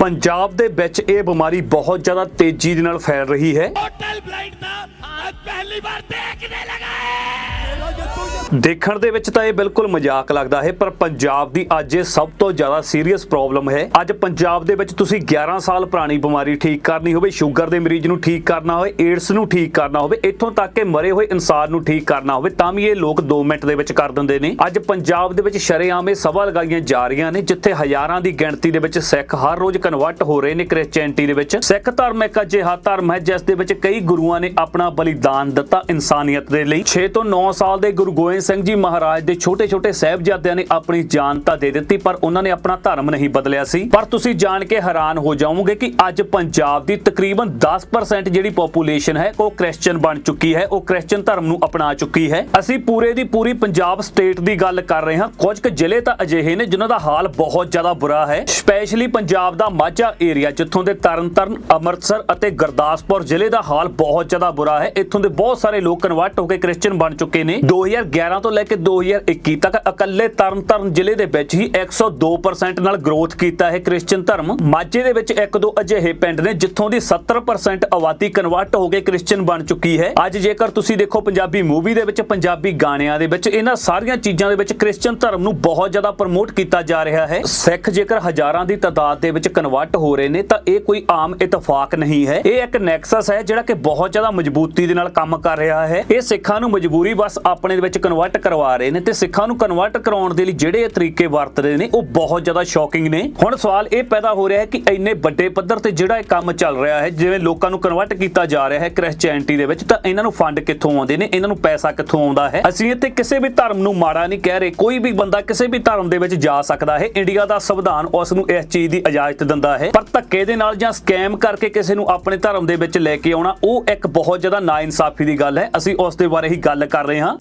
ਪੰਜਾਬ ਦੇ ਵਿੱਚ ਇਹ ਬਿਮਾਰੀ ਬਹੁਤ ਜ਼ਿਆਦਾ ਤੇਜ਼ੀ ਦੇ ਨਾਲ ਫੈਲ ਰਹੀ ਹੈ। ਦੇਖਣ ਦੇ ਵਿੱਚ ਤਾਂ ਇਹ ਬਿਲਕੁਲ ਮਜ਼ਾਕ ਲੱਗਦਾ ਹੈ, ਪਰ ਪੰਜਾਬ ਦੀ ਅੱਜ ਇਹ ਸਭ ਤੋਂ ਜ਼ਿਆਦਾ ਸੀਰੀਅਸ ਪ੍ਰੋਬਲਮ ਹੈ। ਅੱਜ ਪੰਜਾਬ ਦੇ ਵਿੱਚ ਤੁਸੀਂ 11 ਸਾਲ ਪੁਰਾਣੀ ਬਿਮਾਰੀ ਠੀਕ ਕਰਨੀ ਹੋਵੇ, ਸ਼ੂਗਰ ਦੇ ਮਰੀਜ਼ ਨੂੰ ਠੀਕ ਕਰਨਾ ਹੋਵੇ, ਏਡਸ ਨੂੰ ਠੀਕ ਕਰਨਾ ਹੋਵੇ, ਇੱਥੋਂ ਤੱਕ ਕਿ ਮਰੇ ਹੋਏ ਇਨਸਾਨ ਨੂੰ ਠੀਕ ਕਰਨਾ ਹੋਵੇ, ਤਾਂ ਵੀ ਇਹ ਲੋਕ 2 ਮਿੰਟ ਦੇ ਵਿੱਚ ਕਰ ਦਿੰਦੇ ਨੇ। ਅੱਜ ਪੰਜਾਬ ਦੇ ਵਿੱਚ ਸ਼ਰੇਆਮ ਇਹ ਸਭਾ ਲਗਾਈਆਂ ਜਾ ਰਹੀਆਂ ਨੇ, ਜਿੱਥੇ ਹਜ਼ਾਰਾਂ ਦੀ ਗਿਣਤੀ ਦੇ ਵਿੱਚ ਸਿੱਖ ਹਰ ਰੋਜ਼ ਕਨਵਰਟ ਹੋ ਰਹੇ ਨੇ ਕ੍ਰਿਸਚੀਅਨਟੀ ਦੇ ਵਿੱਚ। ਸਿੱਖ ਧਰਮ ਇੱਕ ਅਜਿਹਾ ਧਰਮ ਹੈ, ਜਿਸ ਦੇ ਵਿੱਚ ਕਈ ਗੁਰੂਆਂ ਨੇ ਆਪਣਾ ਬਲੀਦਾਨ ਦਿੱਤਾ ਇਨਸਾਨੀਅਤ ਦੇ ਲਈ। 6 ਤੋਂ 9 ਸਾਲ ਦੇ ਗੁਰੂ ਗੋਬਿੰਦ ਸਿੰਘ ਜੀ ਮਹਾਰਾਜ ਦੇ ਛੋਟੇ-ਛੋਟੇ ਸਹਿਬਜ਼ਾਦਿਆਂ ਨੇ ਆਪਣੀ ਜਾਨ ਤਾਂ ਦੇ ਦਿੱਤੀ, ਪਰ ਉਹਨਾਂ ਨੇ ਆਪਣਾ ਧਰਮ ਨਹੀਂ ਬਦਲਿਆ ਸੀ। ਪਰ ਤੁਸੀਂ ਜਾਣ ਕੇ ਹੈਰਾਨ ਹੋ ਜਾਓਗੇ ਕਿ ਅੱਜ ਪੰਜਾਬ ਦੀ ਤਕਰੀਬਨ 10% ਜਿਹੜੀ ਪੋਪੂਲੇਸ਼ਨ ਹੈ, ਉਹ ਕ੍ਰਿਸਚੀਅਨ ਬਣ ਚੁੱਕੀ ਹੈ, ਉਹ ਕ੍ਰਿਸਚੀਅਨ ਧਰਮ ਨੂੰ ਅਪਣਾ ਚੁੱਕੀ ਹੈ। ਅਸੀਂ ਪੂਰੇ ਦੀ ਪੂਰੀ ਪੰਜਾਬ ਸਟੇਟ ਦੀ ਗੱਲ ਕਰ ਰਹੇ ਹਾਂ। ਕੁਝ ਕੁ ਜ਼ਿਲ੍ਹੇ ਤਾਂ ਅਜਿਹੇ ਨੇ ਜਿਨ੍ਹਾਂ ਦਾ ਹਾਲ ਬਹੁਤ ਜ਼ਿਆਦਾ ਬੁਰਾ ਹੈ। ਸਪੈਸ਼ਲੀ ਪੰਜਾਬ ਦਾ ਮਾਝਾ ਏਰੀਆ ਜਿੱਥੋਂ ਦੇ ਤਰਨਤਾਰਨ, ਅੰਮ੍ਰਿਤਸਰ ਅਤੇ ਗੁਰਦਾਸਪੁਰ ਜ਼ਿਲ੍ਹੇ ਦਾ ਹਾਲ ਬਹੁਤ ਜ਼ਿਆਦਾ ਬੁਰਾ ਹੈ। ਇੱਥੋਂ ਦੇ ਬਹੁਤ ਸਾਰੇ ਲੋਕ ਕਨਵਰਟ ਹੋ ਕੇ ਕ੍ਰਿਸਚੀਅਨ ਬਣ ਚੁੱਕੇ ਨੇ। 2011 ਤੋਂ ਲੈ ਕੇ 2021 ਤੱਕ ਇਕੱਲੇ ਤਰਨਤਾਰਨ ਜ਼ਿਲ੍ਹੇ ਦੇ ਵਿੱਚ ਹੀ 102% ਨਾਲ ਗਰੋਥ ਕੀਤਾ ਹੈ ਕ੍ਰਿਸਚੀਅਨ ਧਰਮ। ਮਾਝੇ ਦੇ ਵਿੱਚ ਇੱਕ ਦੋ ਅਜਿਹੇ ਪਿੰਡ ਨੇ ਜਿੱਥੋਂ ਦੀ 70% ਆਬਾਦੀ ਕਨਵਰਟ ਹੋ ਕੇ ਕ੍ਰਿਸਚੀਅਨ ਬਣ ਚੁੱਕੀ ਹੈ। ਅੱਜ ਜੇਕਰ ਤੁਸੀਂ ਦੇਖੋ ਪੰਜਾਬੀ ਮੂਵੀ ਦੇ ਵਿੱਚ, ਪੰਜਾਬੀ ਗਾਣਿਆਂ ਦੇ ਵਿੱਚ, ਇਹਨਾਂ ਸਾਰੀਆਂ ਚੀਜ਼ਾਂ ਦੇ ਵਿੱਚ ਕ੍ਰਿਸਚੀਅਨ ਧਰਮ ਨੂੰ ਬਹੁਤ ਜ਼ਿਆਦਾ ਪ੍ਰਮੋਟ ਕੀਤਾ ਜਾ ਰਿਹਾ ਹੈ। ਸਿੱਖ ਜੇਕਰ ਹਜ਼ਾਰਾਂ ਦੀ ਤਾਦਾਦ ਦੇ ਵਿੱਚ ਕਨਵਰਟ ਹੋ ਰਹੇ ਨੇ, ਤਾਂ ਇਹ ਕੋਈ ਆਮ ਇਤਫਾਕ ਨਹੀਂ ਹੈ। ਇਹ ਇੱਕ ਨੈਕਸਸ ਹੈ ਜਿਹੜਾ ਕਿ ਬਹੁਤ ਜ਼ਿਆਦਾ ਮਜ਼ਬੂਤੀ ਦੇ ਨਾਲ ਕੰਮ ਕਰ ਰਿਹਾ ਹੈ। ਇਹ ਸਿੱਖਾਂ ਨੂੰ ਮਜਬੂਰੀ ਬਸ ਆਪਣੇ ਦੇ ਵਿੱਚ ਕਨਵਰਟ ਕਰਵਾ ਰਹੇ ਨੇ ਤੇ ਸਿੱਖਾਂ ਨੂੰ ਕਨਵਰਟ ਕਰਾਉਣ ਦੇ ਲਈ ਜਿਹੜੇ ਇਹ ਤਰੀਕੇ ਵਰਤਦੇ ਨੇ, ਉਹ ਬਹੁਤ ਜ਼ਿਆਦਾ ਸ਼ੌਕਿੰਗ ਨੇ। ਹੁਣ ਸਵਾਲ ਇਹ ਪੈਦਾ ਹੋ ਰਿਹਾ ਹੈ ਕਿ ਇੰਨੇ ਵੱਡੇ ਪੱਧਰ ਤੇ ਜਿਹੜਾ ਇਹ ਕੰਮ ਚੱਲ ਰਿਹਾ ਹੈ, ਜਿਵੇਂ ਲੋਕਾਂ ਨੂੰ ਕਨਵਰਟ ਕੀਤਾ ਜਾ ਰਿਹਾ ਹੈ ਕ੍ਰਿਸਚੀਅਨਟੀ ਦੇ ਵਿੱਚ, ਤਾਂ ਇਹਨਾਂ ਨੂੰ ਫੰਡ ਕਿੱਥੋਂ ਆਉਂਦੇ ਨੇ, ਇਹਨਾਂ ਨੂੰ ਪੈਸਾ ਕਿੱਥੋਂ ਆਉਂਦਾ ਹੈ? ਅਸੀਂ ਇੱਥੇ ਕਿਸੇ ਵੀ ਧਰਮ ਨੂੰ ਮਾੜਾ ਨਹੀਂ ਕਹਿ ਰਹੇ, ਕੋਈ ਵੀ ਬੰਦਾ ਕਿਸੇ ਵੀ ਧਰਮ ਦੇ ਵਿੱਚ ਜਾ ਸਕਦਾ ਹੈ ਇੰਡੀਆ ਦਾ ਸੰਵਿਧਾਨ ਉਸ ਨੂੰ ਇਸ ਚੀਜ਼ ਦੀ ਇਜਾਜ਼ਤ ਦਿੰਦਾ ਹੈ, ਪਰ ਧੱਕੇ ਦੇ ਨਾਲ ਜਾਂ ਸਕੈਮ ਕਰਕੇ ਕਿਸੇ ਨੂੰ ਆਪਣੇ ਧਰਮ ਦੇ ਵਿੱਚ ਲੈ ਕੇ ਆਉਣਾ, ਉਹ ਇੱਕ ਬਹੁਤ ਜ਼ਿਆਦਾ ਨਾਇਨਸਾਫੀ ਦੀ ਗੱਲ ਹੈ। ਅਸੀਂ ਉਸ ਦੇ ਬਾਰੇ ਹੀ ਗੱਲ ਕਰ ਰਹੇ ਹਾਂ।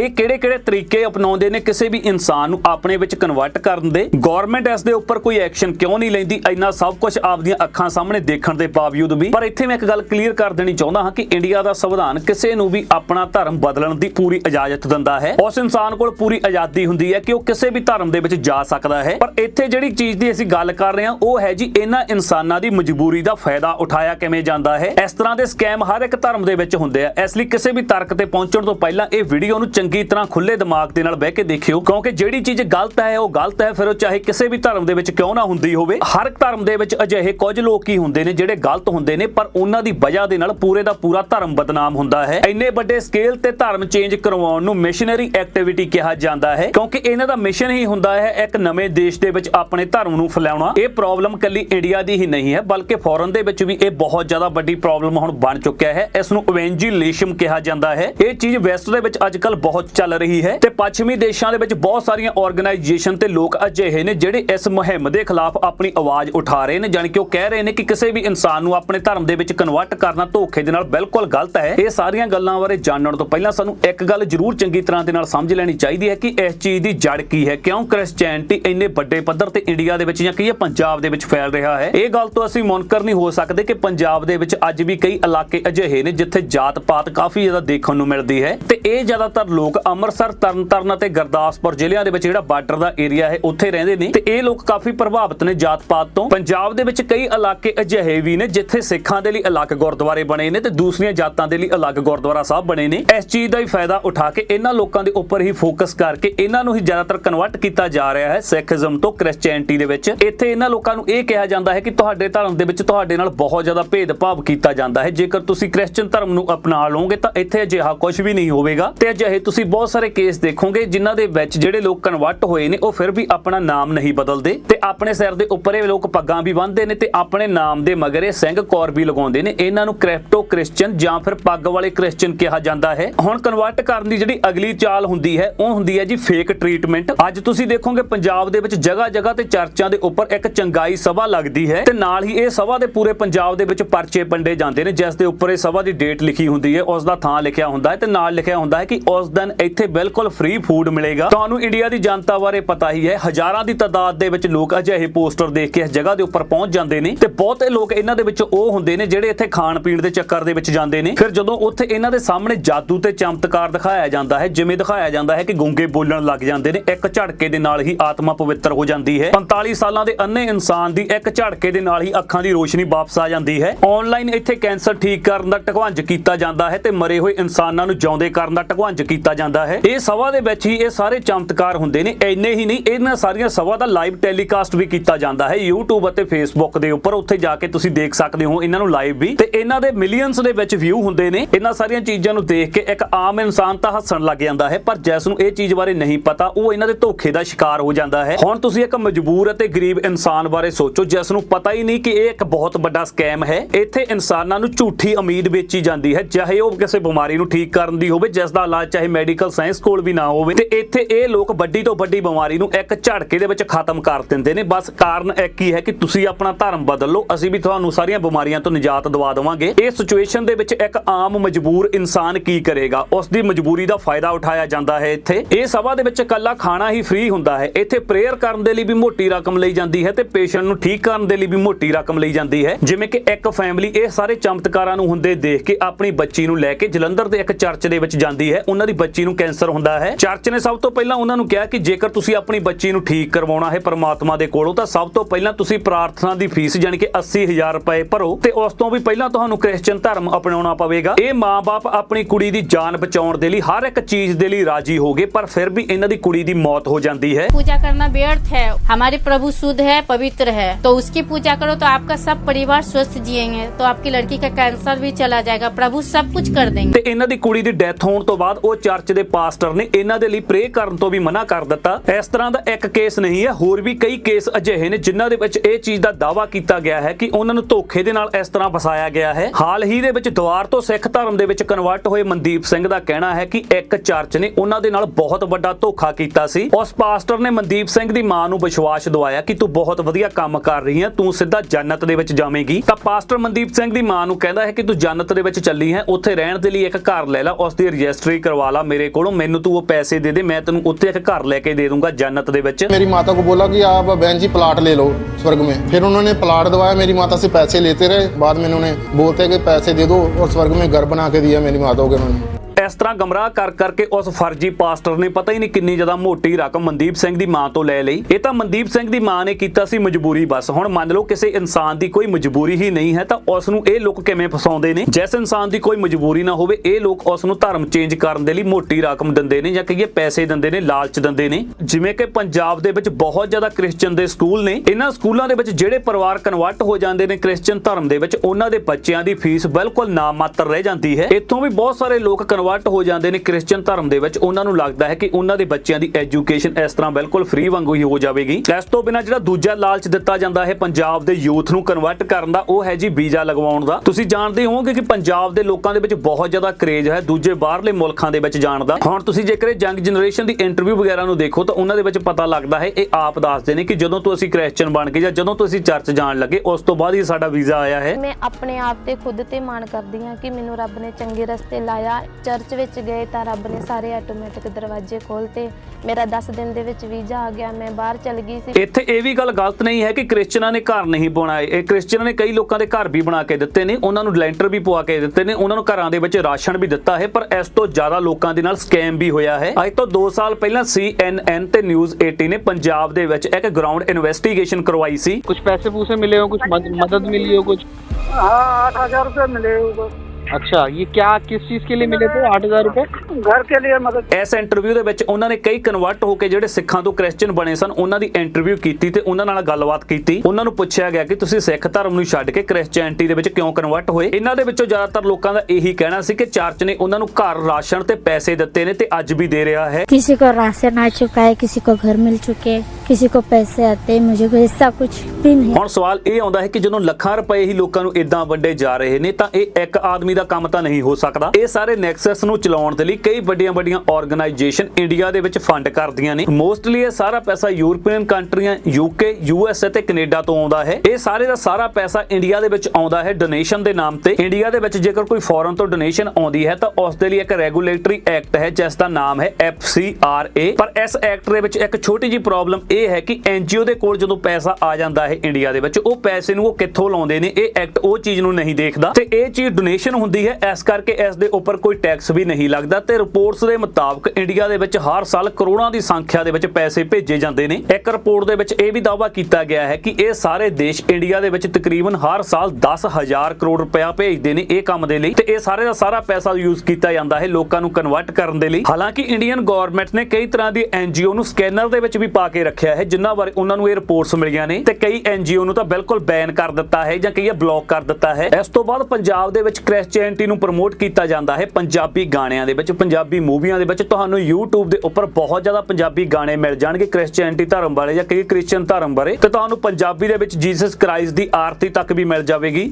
ਇਹ ਕਿਹੜੇ-ਕਿਹੜੇ ਤਰੀਕੇ ਅਪਣਾਉਂਦੇ ਨੇ? ਕਿਸੇ ਵੀ ਇਨਸਾਨ ਨੂੰ ਆਪਣੇ ਵਿੱਚ ਕਨਵਰਟ ਕਰਨ ਦੇ। ਗਵਰਨਮੈਂਟ ਇਸ ਦੇ ਉੱਪਰ ਕੋਈ ਐਕਸ਼ਨ ਕਿਉਂ ਨਹੀਂ ਲੈਂਦੀ? ਇੰਨਾ ਸਭ ਕੁਝ ਆਪਦੀਆਂ ਅੱਖਾਂ ਸਾਹਮਣੇ ਦੇਖਣ ਦੇ ਬਾਵਜੂਦ ਵੀ। ਪਰ ਇੱਥੇ ਮੈਂ ਇੱਕ ਗੱਲ ਕਲੀਅਰ ਕਰ ਦੇਣੀ ਚਾਹੁੰਦਾ ਹਾਂ ਕਿ ਇੰਡੀਆ ਦਾ ਸੰਵਿਧਾਨ ਕਿਸੇ ਨੂੰ ਵੀ ਆਪਣਾ ਧਰਮ ਬਦਲਣ ਦੀ ਪੂਰੀ ਇਜਾਜ਼ਤ ਦਿੰਦਾ ਹੈ। ਉਸ ਇਨਸਾਨ ਕੋਲ ਪੂਰੀ ਆਜ਼ਾਦੀ ਹੁੰਦੀ ਹੈ ਕਿ ਉਹ ਕਿਸੇ ਵੀ ਧਰਮ ਦੇ ਵਿੱਚ ਜਾ ਸਕਦਾ ਹੈ। ਪਰ ਇੱਥੇ ਜਿਹੜੀ ਚੀਜ਼ ਦੀ ਅਸੀਂ ਗੱਲ ਕਰ ਰਹੇ ਹਾਂ, ਉਹ ਹੈ ਜੀ ਇਹਨਾਂ ਇਨਸਾਨਾਂ ਦੀ ਮਜਬੂਰੀ ਦਾ ਫਾਇਦਾ ਉਠਾਇਆ ਕਿਵੇਂ ਜਾਂਦਾ ਹੈ। ਇਸ ਤਰ੍ਹਾਂ ਦੇ ਸਕੈਮ ਹਰ ਇੱਕ ਧਰਮ ਦੇ ਵਿੱਚ ਹੁੰਦੇ ਆ। ਇਸ ਲਈ ਕਿਸੇ ਵੀ ਤਰਕ ਤੇ ਪਹੁੰਚਣ ਤੋਂ ਪਹਿਲਾਂ ਇਹ ਵੀਡੀਓ ਨੂੰ ਚੰਗੀ ਤਰ੍ਹਾਂ ਖੁੱਲੇ ਦਿਮਾਗ ਦੇ ਨਾਲ ਬਹਿ ਕੇ ਦੇਖਿਓ, ਕਿਉਂਕਿ ਜਿਹੜੀ ਚੀਜ਼ ਗਲਤ ਹੈ, ਉਹ ਗਲਤ ਹੈ, ਫਿਰ ਉਹ ਚਾਹੇ ਕਿਸੇ ਵੀ ਧਰਮ ਦੇ ਵਿੱਚ ਕਿਉਂ ਨਾ ਹੁੰਦੀ ਹੋਵੇ। ਹਰ ਧਰਮ ਦੇ ਵਿੱਚ ਅਜਿਹੇ ਕੁਝ ਲੋਕ ਹੀ ਹੁੰਦੇ ਨੇ ਜਿਹੜੇ ਗਲਤ ਹੁੰਦੇ ਨੇ, ਪਰ ਉਹਨਾਂ ਦੀ ਵਜ੍ਹਾ ਦੇ ਨਾਲ ਪੂਰੇ ਦਾ ਪੂਰਾ ਧਰਮ ਬਦਨਾਮ ਹੁੰਦਾ ਹੈ। ਇੰਨੇ ਵੱਡੇ ਸਕੇਲ ਤੇ ਧਰਮ ਚੇਂਜ ਕਰਵਾਉਣ ਨੂੰ ਮਿਸ਼ਨਰੀ ਐਕਟੀਵਿਟੀ ਕਿਹਾ ਜਾਂਦਾ ਹੈ, ਕਿਉਂਕਿ ਇਹਨਾਂ ਦਾ ਮਿਸ਼ਨ ਹੀ ਹੁੰਦਾ ਹੈ ਇੱਕ ਨਵੇਂ ਦੇਸ਼ ਦੇ ਵਿੱਚ ਆਪਣੇ ਧਰਮ ਨੂੰ ਫੈਲਾਉਣਾ। ਇਹ ਪ੍ਰੋਬਲਮ ਕੱਲੀ ਇੰਡੀਆ ਦੀ ਹੀ ਨਹੀਂ ਹੈ, ਬਲਕਿ ਫੋਰਨ ਦੇ ਵਿੱਚ ਵੀ ਇਹ ਬਹੁਤ ਜ਼ਿਆਦਾ ਵੱਡੀ ਪ੍ਰੋਬਲਮ ਹੁਣ ਬਣ ਚੁੱਕਿਆ ਹੈ। ਇਸ ਨੂੰ ਇਵੈਂਜੀਲੇਸ਼ਨ ਕਿਹਾ ਜਾਂਦਾ ਹੈ। ਇਹ ਚੀਜ਼ ਵੈਸਟ ਦੇ ਵਿੱਚ ਅੱਜਕੱਲ ਬਹੁਤ ਚੱਲ ਰਹੀ ਹੈ ਤੇ ਪੱਛਮੀ ਦੇਸ਼ਾਂ ਦੇ ਵਿੱਚ ਬਹੁਤ ਸਾਰੀਆਂ ਆਰਗੇਨਾਈਜੇਸ਼ਨ ਤੇ ਲੋਕ ਅਜਿਹੇ ਨੇ ਜਿਹੜੇ ਇਸ ਮੁਹਿੰਮ ਦੇ ਖਿਲਾਫ ਆਪਣੀ ਆਵਾਜ਼ ਉਠਾ ਰਹੇ ਨੇ, ਜਾਣੀ ਕਿ ਉਹ ਕਹਿ ਰਹੇ ਨੇ ਕਿ ਕਿਸੇ ਵੀ ਇਨਸਾਨ ਨੂੰ ਆਪਣੇ ਧਰਮ ਦੇ ਵਿੱਚ ਕਨਵਰਟ ਕਰਨਾ ਧੋਖੇ ਦੇ ਨਾਲ ਬਿਲਕੁਲ ਗਲਤ ਹੈ। ਇਹ ਸਾਰੀਆਂ ਗੱਲਾਂ ਬਾਰੇ ਜਾਣਨ ਤੋਂ ਪਹਿਲਾਂ ਸਾਨੂੰ ਇੱਕ ਗੱਲ ਜ਼ਰੂਰ ਚੰਗੀ ਤਰ੍ਹਾਂ ਦੇ ਨਾਲ ਸਮਝ ਲੈਣੀ ਚਾਹੀਦੀ ਹੈ ਕਿ ਇਸ ਚੀਜ਼ ਦੀ ਜੜ ਕੀ ਹੈ। ਕਿਉਂ ਕ੍ਰਿਸਚੀਅਨਟੀ ਇੰਨੇ ਵੱਡੇ ਪੱਧਰ ਤੇ ਇੰਡੀਆ ਦੇ ਵਿੱਚ ਜਾਂ ਕਹੀਏ ਪੰਜਾਬ ਦੇ ਵਿੱਚ ਫੈਲ ਰਿਹਾ ਹੈ। ਇਹ ਗੱਲ ਤੋਂ ਅਸੀਂ ਮੁਨਕਰ ਨਹੀਂ ਹੋ ਸਕਦੇ ਕਿ ਪੰਜਾਬ ਦੇ ਵਿੱਚ ਅੱਜ ਵੀ ਕਈ ਇਲਾਕੇ ਅਜਿਹੇ ਨੇ ਜਿੱਥੇ ਜਾਤ ਪਾਤ ਕਾਫੀ ਜ਼ਿਆਦਾ ਦੇਖਣ ਨੂੰ ਮਿਲਦੀ ਹੈ ਤੇ ਇਹ ਜ਼ਿਆਦਾਤਰ ਲੋਕ ਅੰਮ੍ਰਿਤਸਰ, ਤਰਨਤਾਰਨ ਅਤੇ ਗੁਰਦਾਸਪੁਰ ਜ਼ਿਲ੍ਹਿਆਂ ਦੇ ਵਿੱਚ ਜਿਹੜਾ ਬਾਰਡਰ ਦਾ ਏਰੀਆ ਹੈ, ਉੱਥੇ ਰਹਿੰਦੇ ਨੇ। ਤੇ ਇਹ ਲੋਕ ਕਾਫੀ ਪ੍ਰਭਾਵਿਤ ਨੇ ਜਾਤ ਪਾਤ ਤੋਂ। ਪੰਜਾਬ ਦੇ ਵਿੱਚ ਕਈ ਇਲਾਕੇ ਅਜਿਹੇ ਵੀ ਨੇ, ਜਿੱਥੇ ਸਿੱਖਾਂ ਦੇ ਲਈ ਅਲੱਗ ਗੁਰਦੁਆਰੇ ਬਣੇ ਨੇ ਤੇ ਦੂਸਰੀਆਂ ਜਾਤਾਂ ਦੇ ਲਈ ਅਲੱਗ ਗੁਰਦੁਆਰਾ ਸਾਹਿਬ ਬਣੇ ਨੇ। ਇਸ ਚੀਜ਼ ਦਾ ਹੀ ਫਾਇਦਾ ਉਠਾ ਕੇ ਇਹਨਾਂ ਲੋਕਾਂ ਦੇ ਉੱਪਰ ਹੀ ਫੋਕਸ ਕਰਕੇ ਇਹਨਾਂ ਨੂੰ ਹੀ ਜ਼ਿਆਦਾਤਰ ਕਨਵਰਟ ਕੀਤਾ ਜਾ ਰਿਹਾ ਹੈ ਸਿੱਖੀਜ਼ਮ ਤੋਂ ਕ੍ਰਿਸਚੀਅਨਟੀ ਦੇ ਵਿੱਚ। ਇੱਥੇ ਇਹਨਾਂ ਲੋਕਾਂ ਨੂੰ ਇਹ ਕਿਹਾ ਜਾਂਦਾ ਹੈ ਕਿ ਤੁਹਾਡੇ ਧਰਮ ਦੇ ਵਿੱਚ ਤੁਹਾਡੇ ਨਾਲ ਬਹੁਤ ਜ਼ਿਆਦਾ ਭੇਦਭਾਵ ਕੀਤਾ ਜਾਂਦਾ ਹੈ। ਜੇਕਰ ਤੁਸੀਂ ਕ੍ਰਿਸਚੀਅਨ ਧਰਮ ਨੂੰ ਅਪਣਾ ਲਓਗੇ ਤਾਂ ਇੱਥੇ ਅਜਿਹਾ ਕੁਝ ਵੀ ਨਹੀਂ ਹੋਵੇਗਾ। ਤੇ ਅਜਿਹੇ ਤੁਸੀਂ ਬਹੁਤ ਸਾਰੇ ਕੇਸ ਦੇਖੋਗੇ ਜਿਨ੍ਹਾਂ ਦੇ ਵਿੱਚ ਜਿਹੜੇ ਲੋਕ ਕਨਵਰਟ ਹੋਏ ਨੇ, ਉਹ ਫਿਰ ਵੀ ਆਪਣਾ ਨਾਮ ਨਹੀਂ ਬਦਲਦੇ ਤੇ ਆਪਣੇ ਸਿਰ ਦੇ ਉੱਪਰ ਇਹ ਲੋਕ ਪੱਗਾਂ ਵੀ ਬੰਨ੍ਹਦੇ ਨੇ ਤੇ ਆਪਣੇ ਨਾਮ ਦੇ ਮਗਰੇ ਸਿੰਘ ਕੌਰ ਵੀ ਲਗਾਉਂਦੇ ਨੇ। ਇਹਨਾਂ ਨੂੰ ਕ੍ਰਿਪਟੋ ਕ੍ਰਿਸਚੀਅਨ ਜਾਂ ਫਿਰ ਪੱਗ ਵਾਲੇ ਕ੍ਰਿਸਚੀਅਨ ਕਿਹਾ ਜਾਂਦਾ ਹੈ। ਹੁਣ ਕਨਵਰਟ ਕਰਨ ਦੀ ਜਿਹੜੀ ਅਗਲੀ ਚਾਲ ਹੁੰਦੀ ਹੈ, ਉਹ ਹੁੰਦੀ ਹੈ ਜੀ ਫੇਕ ਟ੍ਰੀਟਮੈਂਟ ਅੱਜ ਤੁਸੀਂ ਦੇਖੋਗੇ ਪੰਜਾਬ ਦੇ ਵਿੱਚ ਜਗ੍ਹਾ ਜਗ੍ਹਾ ਤੇ ਚਰਚਾਂ ਦੇ ਉੱਪਰ ਇੱਕ ਚੰਗਾਈ ਸਭਾ ਲੱਗਦੀ ਹੈ ਤੇ ਨਾਲ ਹੀ ਇਹ ਸਭਾ ਦੇ ਪੂਰੇ ਪੰਜਾਬ ਦੇ ਵਿੱਚ ਪਰਚੇ ਪੰਡੇ ਜਾਂਦੇ ਨੇ, ਜਿਸ ਦੇ ਉੱਪਰ ਇਹ ਸਭਾ ਦੀ ਡੇਟ ਲਿਖੀ ਹੁੰਦੀ ਹੈ, ਉਸ ਦਾ ਥਾਂ ਲਿਖਿਆ ਹੁੰਦਾ ਹੈ ਤੇ ਨਾਲ ਲਿਖਿਆ ਹੁੰਦਾ ਹੈ ਕਿ ਉਸ ਦਿਨ ਇੱਥੇ ਬਿਲਕੁਲ ਫ੍ਰੀ ਫੂਡ ਮਿਲੇਗਾ। ਤੁਹਾਨੂੰ ਇੰਡੀਆ ਦੀ ਜਨਤਾ ਬਾਰੇ ਪਤਾ ਹੀ ਹੈ। ਹਜ਼ਾਰਾਂ ਦੀ ਤਾਦਾਦ ਦੇ ਵਿੱਚ ਲੋਕ ਅਜਿਹੇ ਪੋਸਟਰ ਦੇਖ ਕੇ ਇਸ ਜਗ੍ਹਾ ਦੇ ਉੱਪਰ ਪਹੁੰਚ ਜਾਂਦੇ ਨੇ ਤੇ ਬਹੁਤੇ ਲੋਕ ਇਹਨਾਂ ਦੇ ਵਿੱਚ ਉਹ ਹੁੰਦੇ ਨੇ ਜਿਹੜੇ ਇੱਥੇ ਖਾਣ ਪੀਣ ਦੇ ਚੱਕਰ ਦੇ ਵਿੱਚ ਜਾਂਦੇ ਨੇ। ਫਿਰ ਜਦੋਂ ਉੱਥੇ ਇਹਨਾਂ ਦੇ ਸਾਹਮਣੇ ਜਾਦੂ ਤੇ ਚਮਤਕਾਰ ਦਿਖਾਇਆ ਜਾਂਦਾ ਹੈ, ਜਿਵੇਂ ਦਿਖਾਇਆ ਜਾਂਦਾ ਹੈ ਕਿ ਗੁੰਗੇ ਬੋਲਣ ਲੱਗ ਜਾਂਦੇ ਨੇ, ਇੱਕ ਝਟਕੇ ਦੇ ਨਾਲ ਹੀ ਆਤਮਾ ਪਵਿੱਤਰ ਹੋ ਜਾਂਦੀ ਹੈ। 45 ਸਾਲਾਂ ਦੇ ਅੰਨੇ ਇਨਸਾਨ ਦੀ ਇੱਕ ਝਟਕੇ ਦੇ ਨਾਲ ਹੀ ਅੱਖਾਂ ਦੀ ਰੋਸ਼ਨੀ ਵਾਪਸ ਆ ਜਾਂਦੀ ਹੈ। ਆਨਲਾਈਨ ਇੱਥੇ ਕੈਂਸਰ ਠੀਕ ਕਰਨ ਦਾ ਟਕਵੰਜ ਕੀਤਾ ਜਾਂਦਾ ਹੈ ਤੇ ਮਰੇ ਹੋਏ ਇਨਸਾਨਾਂ ਨੂੰ ਜਿਉਂਦੇ ਕਰਨ ਦਾ ਟਕਵੰਜ ਕੀਤਾ ਕੀਤਾ ਜਾਂਦਾ ਹੈ। ਇਹ ਸਭਾ ਦੇ ਵਿੱਚ ਹੀ ਇਹ ਸਾਰੇ ਚਮਤਕਾਰ ਹੁੰਦੇ ਨੇ। ਇੰਨੇ ਹੀ ਨਹੀਂ, ਇਹਨਾਂ ਸਾਰੀਆਂ ਸਭਾ ਦਾ ਲਾਈਵ ਟੈਲੀਕਾਸਟ ਵੀ ਕੀਤਾ ਜਾਂਦਾ ਹੈ। YouTube ਅਤੇ Facebook ਦੇ ਉੱਪਰ ਉੱਥੇ ਜਾ ਕੇ ਤੁਸੀਂ ਦੇਖ ਸਕਦੇ ਹੋ ਇਹਨਾਂ ਨੂੰ ਲਾਈਵ ਵੀ। ਤੇ ਇਹਨਾਂ ਦੇ ਮਿਲੀਅਨਸ ਦੇ ਵਿੱਚ ਵਿਊ ਹੁੰਦੇ ਨੇ। ਇਹਨਾਂ ਸਾਰੀਆਂ ਚੀਜ਼ਾਂ ਨੂੰ ਦੇਖ ਕੇ ਇੱਕ ਆਮ ਇਨਸਾਨ ਤਾਂ ਹੱਸਣ ਲੱਗ ਜਾਂਦਾ ਹੈ, ਪਰ ਜਿਸ ਨੂੰ ਇਹ ਚੀਜ਼ ਬਾਰੇ ਨਹੀਂ ਪਤਾ, ਉਹ ਇਹਨਾਂ ਦੇ ਧੋਖੇ ਦਾ ਸ਼ਿਕਾਰ ਹੋ ਜਾਂਦਾ ਹੈ। ਹੁਣ ਤੁਸੀਂ ਇੱਕ ਮਜਬੂਰ ਅਤੇ ਗਰੀਬ ਇਨਸਾਨ ਬਾਰੇ ਸੋਚੋ, ਜਿਸ ਨੂੰ ਪਤਾ ਹੀ ਨਹੀਂ ਕਿ ਇਹ ਇੱਕ ਬਹੁਤ ਵੱਡਾ ਸਕੈਮ ਹੈ। ਇੱਥੇ ਇਨਸਾਨਾਂ ਨੂੰ ਝੂਠੀ ਉਮੀਦ ਵੇਚੀ ਜਾਂਦੀ ਹੈ, ਚਾਹੇ ਉਹ ਕਿਸੇ ਬਿਮਾਰੀ ਨੂੰ ਠੀਕ ਕਰਨ ਦੀ ਹੋਵੇ, ਜਿਸ ਦਾ ਇਲਾਜ ਚਾਹੇ ਮੈਡੀਕਲ ਸਾਇੰਸ ਕੋਲ ਵੀ ਨਾ ਹੋਵੇ ਤੇ ਇੱਥੇ ਇਹ ਲੋਕ ਵੱਡੀ ਤੋਂ ਵੱਡੀ ਬਿਮਾਰੀ ਨੂੰ ਇੱਕ ਝਟਕੇ ਦੇ ਵਿੱਚ ਖਤਮ ਕਰ ਦਿੰਦੇ ਨੇ। ਬਸ ਕਾਰਨ ਇੱਕ ਹੀ ਹੈ ਕਿ ਤੁਸੀਂ ਆਪਣਾ ਧਰਮ ਬਦਲ ਲਓ ਅਸੀਂ ਵੀ ਤੁਹਾਨੂੰ ਸਾਰੀਆਂ ਬਿਮਾਰੀਆਂ ਤੋਂ ਨਿਜਾਤ ਦਿਵਾ ਦੇਵਾਂਗੇ। ਇਹ ਸਿਚੁਏਸ਼ਨ ਦੇ ਵਿੱਚ ਇੱਕ ਆਮ ਮਜਬੂਰ ਇਨਸਾਨ ਕੀ ਕਰੇਗਾ? ਉਸ ਦੀ ਮਜਬੂਰੀ ਦਾ ਫਾਇਦਾ ਉਠਾਇਆ ਜਾਂਦਾ ਹੈ ਇੱਥੇ। ਇਹ ਸਭਾ ਦੇ ਵਿੱਚ ਇਕੱਲਾ ਖਾਣਾ ਹੀ ਫ੍ਰੀ ਹੁੰਦਾ ਹੈ। ਇੱਥੇ ਪ੍ਰੇਅਰ ਕਰਨ ਦੇ ਲਈ ਵੀ ਮੋਟੀ ਰਕਮ ਲਈ ਜਾਂਦੀ ਹੈ ਤੇ ਪੇਸ਼ੈਂਟ ਨੂੰ ਠੀਕ ਕਰਨ ਦੇ ਲਈ ਵੀ ਮੋਟੀ ਰਕਮ ਲਈ ਜਾਂਦੀ ਹੈ। ਜਿਵੇਂ ਕਿ ਇੱਕ ਫੈਮਿਲੀ ਇਹ ਸਾਰੇ ਚਮਤਕਾਰਾਂ ਨੂੰ ਹੁੰਦੇ ਦੇਖ ਕੇ ਆਪਣੀ ਬੱਚੀ ਨੂੰ ਲੈ ਕੇ ਜਲੰਧਰ ਦੇ ਇੱਕ ਚਰਚ ਦੇ ਵਿੱਚ ਜਾਂਦੀ ਹੈ। ਉਹਨਾਂ ਦੀ ਬੱਚੀ ਨੂੰ ਕੈਂਸਰ ਹੁੰਦਾ ਹੈ ਚਰਚ ਨੇ ਸਭ ਤੋਂ ਪਹਿਲਾਂ ਉਹਨਾਂ ਨੂੰ ਕਿਹਾ ਕਿ ਜੇਕਰ ਤੁਸੀਂ ਆਪਣੀ ਬੱਚੀ ਨੂੰ ਠੀਕ ਕਰਵਾਉਣਾ ਹੈ ਪਰਮਾਤਮਾ ਦੇ ਕੋਲੋਂ ਤਾਂ ਸਭ ਤੋਂ ਪਹਿਲਾਂ ਤੁਸੀਂ ਪ੍ਰਾਰਥਨਾ ਦੀ ਫੀਸ ਜਾਨੀ ਕਿ 80000 ਰੁਪਏ ਭਰੋ ਤੇ ਉਸ ਤੋਂ ਵੀ ਪਹਿਲਾਂ ਤੁਹਾਨੂੰ ਕ੍ਰਿਸਚੀਅਨ ਧਰਮ ਅਪਣਾਉਣਾ ਪਵੇਗਾ ਇਹ ਮਾਪੇ ਆਪਣੀ ਕੁੜੀ ਦੀ ਜਾਨ ਬਚਾਉਣ ਦੇ ਲਈ ਹਰ ਇੱਕ ਚੀਜ਼ ਦੇ ਲਈ ਰਾਜੀ ਹੋ ਗਏ ਪਰ ਫਿਰ ਵੀ ਇਹਨਾਂ ਦੀ ਕੁੜੀ ਦੀ ਮੌਤ ਹੋ ਜਾਂਦੀ ਹੈ पूजा करना व्यर्थ है हमारे प्रभु शुद्ध है पवित्र है तो उसकी पूजा करो तो आपका सब परिवार स्वस्थ जिएंगे तो आपकी लड़की का कैंसर भी चला जाएगा प्रभु सब कुछ कर देंगे ਤੇ ਇਹਨਾਂ ਦੀ ਕੁੜੀ ਦੀ ਡੈਥ ਹੋਣ ਤੋਂ ਬਾਅਦ ਉਹ ਚਰਚ ਦੇ ਪਾਸਟਰ ਨੇ ਇਹਨਾਂ ਦੇ ਲਈ ਪ੍ਰੇ ਕਰਨ ਤੋਂ ਵੀ ਮਨਾ ਕਰ ਦਿੱਤਾ। ਇਸ ਤਰ੍ਹਾਂ ਦਾ ਇੱਕ ਕੇਸ ਨਹੀਂ ਹੈ, ਹੋਰ ਵੀ ਕਈ ਕੇਸ ਅਜਿਹੇ ਨੇ ਜਿਨ੍ਹਾਂ ਦੇ ਵਿੱਚ ਇਹ ਚੀਜ਼ ਦਾ ਦਾਵਾ ਕੀਤਾ ਗਿਆ ਹੈ ਕਿ ਉਹਨਾਂ ਨੂੰ ਧੋਖੇ ਦੇ ਨਾਲ ਇਸ ਤਰ੍ਹਾਂ ਫਸਾਇਆ ਗਿਆ ਹੈ। ਹਾਲ ਹੀ ਦੇ ਵਿੱਚ ਦੁਆਰ ਤੋਂ ਸਿੱਖ ਧਰਮ ਦੇ ਵਿੱਚ ਕਨਵਰਟ ਹੋਏ ਮਨਦੀਪ ਸਿੰਘ ਦਾ ਕਹਿਣਾ ਹੈ ਕਿ ਇੱਕ ਚਰਚ ਨੇ ਉਹਨਾਂ ਦੇ ਨਾਲ ਬਹੁਤ ਵੱਡਾ ਧੋਖਾ ਕੀਤਾ ਸੀ। ਉਸ ਪਾਸਟਰ ਨੇ ਮਨਦੀਪ ਸਿੰਘ ਦੀ ਮਾਂ ਨੂੰ ਵਿਸ਼ਵਾਸ ਦਿਵਾਇਆ ਕਿ ਤੂੰ ਬਹੁਤ ਵਧੀਆ ਕੰਮ ਕਰ ਰਹੀ ਹੈ, ਤੂੰ ਸਿੱਧਾ ਜੰਨਤ ਦੇ ਵਿੱਚ ਜਾਵੇਂਗੀ। ਤਾਂ ਪਾਸਟਰ ਮਨਦੀਪ ਸਿੰਘ ਦੀ ਮਾਂ ਨੂੰ ਕਹਿੰਦਾ ਹੈ ਕਿ ਤੂੰ ਜੰਨਤ ਦੇ ਵਿੱਚ ਚੱਲੀ ਹੈ, ਉੱਥੇ ਰਹਿਣ ਦੇ ਲਈ ਇੱਕ ਘਰ ਲੈ ਲੈ, ਉਸ ਦੀ ਰਜਿਸਟਰੀ ਕਰਵਾ ਲਾ ਮੇਰੇ ਕੋਲੋਂ ਮੈਨੂੰ ਤੂੰ ਉਹ ਪੈਸੇ ਦੇ ਦੇ ਮੈਂ ਤੈਨੂੰ ਉੱਥੇ ਇੱਕ ਘਰ ਲੈ ਕੇ ਦੇ ਦੂੰਗਾ ਜੰਨਤ ਦੇ ਵਿੱਚ मेरी माता को बोला कि आप बहन जी प्लाट ले लो स्वर्ग में फिर उन्होंने प्लाट दवाया मेरी माता से पैसे लेते रहे बाद में उन्होंने बोलते कि पैसे दे दो और स्वर्ग में घर बना के दिया मेरी माता को उन्होंने ਇਸ ਤਰ੍ਹਾਂ ਗਮਰਾਹ ਕਰ ਕਰਕੇ ਉਸ ਫਰਜ਼ੀ ਪਾਸਟਰ ਨੇ ਪਤਾ ਹੀ ਨਹੀਂ ਕਿੰਨੀ ਜ਼ਿਆਦਾ ਮੋਟੀ ਰਕਮ ਮਨਦੀਪ ਸਿੰਘ ਦੀ ਮਾਂ ਤੋਂ ਲੈ ਲਈ। ਇਹ ਤਾਂ ਮਨਦੀਪ ਸਿੰਘ ਦੀ ਮਾਂ ਨੇ ਕੀਤਾ ਸੀ ਮਜਬੂਰੀ ਬਸ। ਹੁਣ ਮੰਨ ਲਓ ਕਿਸੇ ਇਨਸਾਨ ਦੀ ਕੋਈ ਮਜਬੂਰੀ ਹੀ ਨਹੀਂ ਹੈ ਤਾਂ ਉਸ ਨੂੰ ਇਹ ਲੋਕ ਕਿਵੇਂ ਫਸਾਉਂਦੇ ਨੇ? ਜਿਸ ਇਨਸਾਨ ਦੀ ਕੋਈ ਮਜਬੂਰੀ ਨਾ ਹੋਵੇ, ਇਹ ਲੋਕ ਉਸ ਨੂੰ ਧਰਮ ਚੇਂਜ ਕਰਨ ਦੇ ਲਈ ਮੋਟੀ ਰਕਮ ਦਿੰਦੇ ਨੇ ਜਾਂ ਕਹੀਏ ਪੈਸੇ ਦਿੰਦੇ ਨੇ, ਲਾਲਚ ਦਿੰਦੇ ਨੇ। ਜਿਵੇਂ ਕਿ ਪੰਜਾਬ ਦੇ ਵਿੱਚ ਬਹੁਤ ਜ਼ਿਆਦਾ ਕ੍ਰਿਸਚੀਅਨ ਦੇ ਸਕੂਲ ਨੇ। ਇਹਨਾਂ ਸਕੂਲਾਂ ਦੇ ਵਿੱਚ ਜਿਹੜੇ ਪਰਿਵਾਰ ਕਨਵਰਟ ਹੋ ਜਾਂਦੇ ਨੇ ਕ੍ਰਿਸਚੀਅਨ ਧਰਮ ਦੇ ਵਿੱਚ, ਉਹਨਾਂ ਦੇ ਬੱਚਿਆਂ ਦੀ ਫੀਸ ਬਿਲਕੁਲ ਨਾ ਮਾਤਰ ਰਹਿ ਜਾਂਦੀ ਹੈ। ਇੱਥੋਂ ਵੀ ਬਹੁਤ ਸਾਰੇ ਲੋਕ ਕਨਵਰਟ ਹੋ ਜਾਂਦੇ ਨੇ ਕ੍ਰਿਸਚੀਅਨ ਧਰਮ ਦੇ ਵਿੱਚ, ਉਹਨਾਂ ਨੂੰ ਲੱਗਦਾ ਹੈ ਕਿ ਉਹਨਾਂ ਦੇ ਬੱਚਿਆਂ ਦੀ ਐਜੂਕੇਸ਼ਨ ਇਸ ਤਰ੍ਹਾਂ ਬਿਲਕੁਲ ਫ੍ਰੀ ਵਾਂਗੂ ਹੀ ਹੋ ਜਾਵੇਗੀ। ਇਸ ਤੋਂ ਬਿਨਾਂ ਜਿਹੜਾ ਦੂਜਾ ਲਾਲਚ ਦਿੱਤਾ ਜਾਂਦਾ ਹੈ ਪੰਜਾਬ ਦੇ ਯੂਥ ਨੂੰ ਕਨਵਰਟ ਕਰਨ ਦਾ, ਉਹ ਹੈ ਜੀ ਵੀਜ਼ਾ ਲਗਵਾਉਣ ਦਾ। ਤੁਸੀਂ ਜਾਣਦੇ ਹੋਵੋਗੇ ਕਿ ਪੰਜਾਬ ਦੇ ਲੋਕਾਂ ਦੇ ਵਿੱਚ ਬਹੁਤ ਜ਼ਿਆਦਾ ਕਰੇਜ ਹੈ ਦੂਜੇ ਬਾਹਰਲੇ ਮੁਲਕਾਂ ਦੇ ਵਿੱਚ ਜਾਣ ਦਾ। ਹੁਣ ਤੁਸੀਂ ਜੇਕਰ ਇਹ ਜਨਰੇਸ਼ਨ ਦੀ ਇੰਟਰਵਿਊ ਵਗੈਰਾ ਨੂੰ ਦੇਖੋ, ਤਾਂ ਉਹਨਾਂ ਦੇ ਵਿੱਚ ਪਤਾ ਲੱਗਦਾ ਹੈ, ਇਹ ਆਪ ਦੱਸਦੇ ਨੇ ਕਿ ਜਦੋਂ ਤੋਂ ਅਸੀਂ ਕ੍ਰਿਸਚੀਅਨ ਬਣ ਗਏ ਜਾਂ ਜਦੋਂ ਤੋਂ ਅਸੀਂ ਚਰਚ ਜਾਣ ਲੱਗੇ, ਉਸ ਤੋਂ ਬਾਅਦ ਹੀ ਸਾਡਾ ਵੀਜ਼ਾ ਆਇਆ ਹੈ। ਮੈਂ ਆਪਣੇ ਆਪ ਤੇ ਖੁਦ ਤੇ ਮਾਣ ਕਰਦੀ ਹਾਂ ਕਿ ਮੈਨੂੰ ਰੱਬ ਨੇ ਚੰਗੇ ਰਸਤੇ ਲਾਇਆ ਚਰਚ ਵਿੱਚ ਗਏ ਤਾਂ ਰੱਬ ਨੇ ਸਾਰੇ ਆਟੋਮੈਟਿਕ ਦਰਵਾਜ਼ੇ ਖੋਲਤੇ ਮੇਰਾ 10 ਦਿਨ ਦੇ ਵਿੱਚ ਵੀਜ਼ਾ ਆ ਗਿਆ ਮੈਂ ਬਾਹਰ ਚਲ ਗਈ ਸੀ ਇੱਥੇ ਇਹ ਵੀ ਗੱਲ ਗਲਤ ਨਹੀਂ ਹੈ ਕਿ ਕ੍ਰਿਸਚੀਅਨਾਂ ਨੇ ਘਰ ਨਹੀਂ ਬਣਾਏ ਇਹ ਕ੍ਰਿਸਚੀਅਨਾਂ ਨੇ ਕਈ ਲੋਕਾਂ ਦੇ ਘਰ ਵੀ ਬਣਾ ਕੇ ਦਿੱਤੇ ਨੇ ਉਹਨਾਂ ਨੂੰ ਲੈਂਟਰ ਵੀ ਪਵਾ ਕੇ ਦਿੱਤੇ ਨੇ ਉਹਨਾਂ ਨੂੰ ਘਰਾਂ ਦੇ ਵਿੱਚ ਰਾਸ਼ਨ ਵੀ ਦਿੱਤਾ ਹੈ ਪਰ ਇਸ ਤੋਂ ਜ਼ਿਆਦਾ ਲੋਕਾਂ ਦੇ ਨਾਲ ਸਕੈਮ ਵੀ ਹੋਇਆ ਹੈ ਅੱਜ ਤੋਂ 2 ਸਾਲ ਪਹਿਲਾਂ CNN ਤੇ ਨਿਊਜ਼ 18 ਨੇ ਪੰਜਾਬ ਦੇ ਵਿੱਚ ਇੱਕ ਗਰਾਊਂਡ ਇਨਵੈਸਟੀਗੇਸ਼ਨ ਕਰਵਾਈ ਸੀ कुछ पैसे पूसे मिले हो कुछ मद, मदद मिली हो कुछ हाँ आठ हजार रुपये मिले उनको। अच्छा ये क्या किस चीज के लिए मिले थे आठ हजार रुपए घर के लिए मदद ਇਸ ਇੰਟਰਵਿਊ ਦੇ ਵਿੱਚ ਉਹਨਾਂ ਨੇ ਕਈ ਕਨਵਰਟ ਹੋ ਕੇ ਜਿਹੜੇ ਸਿੱਖਾਂ ਤੋਂ ਕ੍ਰਿਸਚੀਅਨ ਬਣੇ ਸਨ ਉਹਨਾਂ ਦੀ ਇੰਟਰਵਿਊ ਕੀਤੀ ਤੇ ਉਹਨਾਂ ਨਾਲ ਗੱਲਬਾਤ ਕੀਤੀ ਉਹਨਾਂ ਨੂੰ ਪੁੱਛਿਆ ਗਿਆ ਕਿ ਤੁਸੀਂ ਸਿੱਖ ਧਰਮ ਨੂੰ ਛੱਡ ਕੇ ਕ੍ਰਿਸਚੀਅਨਟੀ ਦੇ ਵਿੱਚ ਕਿਉਂ ਕਨਵਰਟ ਹੋਏ ਇਹਨਾਂ ਦੇ ਵਿੱਚੋਂ ਜ਼ਿਆਦਾਤਰ ਲੋਕਾਂ ਦਾ ਇਹੀ ਕਹਿਣਾ ਸੀ ਕਿ ਚਰਚ ਨੇ ਉਹਨਾਂ ਨੂੰ ਘਰ ਰਾਸ਼ਨ ਤੇ ਪੈਸੇ ਦਿੱਤੇ ਨੇ ਤੇ ਅੱਜ ਵੀ ਦੇ ਰਿਹਾ ਹੈ किसी को राशन आ चुका है किसी को घर मिल चुके हैं किसी को पैसे आते हैं मुझे कोई ऐसा कुछ भी नहीं ਹੁਣ ਸਵਾਲ ਇਹ ਆਉਂਦਾ ਹੈ ਕਿ ਜਦੋਂ ਲੱਖਾਂ ਰੁਪਏ ਹੀ ਲੋਕਾਂ ਨੂੰ ਇਦਾਂ ਵੰਡੇ ਜਾ ਰਹੇ ਨੇ ਤਾਂ ਇਹ ਇੱਕ ਆਦਮੀ ਦਾ ਦਾ ਕੰਮ ਤਾਂ ਨਹੀਂ ਹੋ ਸਕਦਾ। ਇਹ ਸਾਰੇ ਨੈਕਸਸ ਨੂੰ ਚਲਾਉਣ ਦੇ ਲਈ ਕਈ ਵੱਡੀਆਂ ਵੱਡੀਆਂ ਆਰਗੇਨਾਈਜੇਸ਼ਨ ਇੰਡੀਆ ਦੇ ਵਿੱਚ ਫੰਡ ਕਰਦੀਆਂ ਨੇ। ਮੋਸਟਲੀ ਇਹ ਸਾਰਾ ਪੈਸਾ ਯੂਰਪੀਅਨ ਕੰਟਰੀਆਂ ਯੂਕੇ ਯੂਐਸ ਤੇ ਕੈਨੇਡਾ ਤੋਂ ਆਉਂਦਾ ਹੈ। ਇਹ ਸਾਰੇ ਦਾ ਸਾਰਾ ਪੈਸਾ ਇੰਡੀਆ ਦੇ ਵਿੱਚ ਆਉਂਦਾ ਹੈ ਡੋਨੇਸ਼ਨ ਦੇ ਨਾਮ ਤੇ। ਇੰਡੀਆ ਦੇ ਵਿੱਚ ਜੇਕਰ ਕੋਈ ਫੋਰਨ ਤੋਂ ਡੋਨੇਸ਼ਨ ਆਉਂਦੀ ਹੈ ਤਾਂ ਉਸ ਦੇ ਲਈ ਇੱਕ ਰੈਗੂਲੇਟਰੀ ਐਕਟ ਹੈ, ਜਿਸ ਦਾ ਨਾਮ ਹੈ FCRA ਪਰ ਇਸ ਐਕਟ ਦੇ ਵਿੱਚ ਇੱਕ ਛੋਟੀ ਜੀ ਪ੍ਰੋਬਲਮ ਇਹ ਹੈ ਕਿ ਐਨਜੀਓ ਦੇ ਕੋਲ ਜਦੋਂ ਪੈਸਾ ਆ ਜਾਂਦਾ ਹੈ ਇੰਡੀਆ ਦੇ ਵਿੱਚ, ਉਹ ਪੈਸੇ ਨੂੰ ਉਹ ਕਿੱਥੋਂ ਲਾਉਂਦੇ ਨੇ? ਇਹ ਐਕਟ ਉਹ ਚੀਜ਼ ਨੂੰ ਨਹੀਂ ਦੇਖਦਾ। ਤੇ ਇਹ ਚੀਜ਼ ਡੋਨੇਸ਼ਨ ਹੁੰਦੀ ਹੈ। ਇਸ ਕਰਕੇ ਇਸ ਦੇ ਉੱਪਰ ਕੋਈ ਟੈਕਸ ਵੀ ਨਹੀਂ ਲੱਗਦਾ ਤੇ ਰਿਪੋਰਟਸ ਦੇ ਮੁਤਾਬਕ ਇੰਡੀਆ ਦੇ ਵਿੱਚ ਹਰ ਸਾਲ ਕਰੋੜਾਂ ਦੀ ਸੰਖਿਆ ਦੇ ਵਿੱਚ ਪੈਸੇ ਭੇਜੇ ਜਾਂਦੇ ਨੇ। ਇੱਕ ਰਿਪੋਰਟ ਦੇ ਵਿੱਚ ਇਹ ਵੀ ਦਾਅਵਾ ਕੀਤਾ ਗਿਆ ਹੈ ਕਿ ਇਹ ਸਾਰੇ ਦੇਸ਼ ਇੰਡੀਆ ਦੇ ਵਿੱਚ ਤਕਰੀਬਨ ਹਰ ਸਾਲ 10000 ਕਰੋੜ ਰੁਪਇਆ ਭੇਜਦੇ ਨੇ ਇਹ ਕੰਮ ਦੇ ਲਈ ਤੇ ਇਹ ਸਾਰੇ ਦਾ ਸਾਰਾ ਪੈਸਾ ਯੂਜ਼ ਕੀਤਾ ਜਾਂਦਾ ਹੈ ਲੋਕਾਂ ਨੂੰ ਕਨਵਰਟ ਕਰਨ ਦੇ ਲਈ। ਹਾਲਾਂਕਿ ਇੰਡੀਅਨ ਗਵਰਨਮੈਂਟ ਨੇ ਕਈ ਤਰ੍ਹਾਂ ਦੀ ਐਨਜੀਓ ਨੂੰ ਸਕੈਨਰ ਦੇ ਵਿੱਚ ਵੀ ਪਾ ਕੇ ਰੱਖਿਆ ਹੈ, ਜਿਨ੍ਹਾਂ ਬਾਰੇ ਉਹਨਾਂ ਨੂੰ ਇਹ ਰਿਪੋਰਟਸ ਮਿਲੀਆਂ ਨੇ ਤੇ ਕਈ ਐਨਜੀਓ ਨੂੰ ਤਾਂ ਬਿਲਕੁਲ ਬੈਨ ਕਰ ਦਿੱਤਾ ਹੈ ਜਾਂ ਕਈ ਬਲੌਕ ਕਰ ਦਿੱਤਾ ਹੈ। ਇਸ ਤੋਂ ਬਾਅਦ ਪੰਜਾਬ ਦੇ ਵਿੱਚ ਚੈਨਟੀ ਨੂੰ ਪ੍ਰਮੋਟ ਕੀਤਾ ਜਾਂਦਾ ਹੈ ਪੰਜਾਬੀ ਗਾਣਿਆਂ ਦੇ ਵਿੱਚ, ਪੰਜਾਬੀ ਮੂਵੀਆਂ ਦੇ ਵਿੱਚ। ਤੁਹਾਨੂੰ YouTube ਦੇ ਉੱਪਰ ਬਹੁਤ ਜ਼ਿਆਦਾ ਪੰਜਾਬੀ ਗਾਣੇ ਮਿਲ ਜਾਣਗੇ ਕ੍ਰਿਸਚੀਅਨਟੀ ਧਰਮ ਬਾਰੇ ਜਾਂ ਕਈ ਕ੍ਰਿਸਚੀਅਨ ਧਰਮ ਬਾਰੇ। ਤੇ ਤੁਹਾਨੂੰ ਪੰਜਾਬੀ ਦੇ ਵਿੱਚ ਜੀਸਸ ਕ੍ਰਾਈਸਟ ਦੀ ਆਰਤੀ ਤੱਕ ਵੀ ਮਿਲ ਜਾਵੇਗੀ।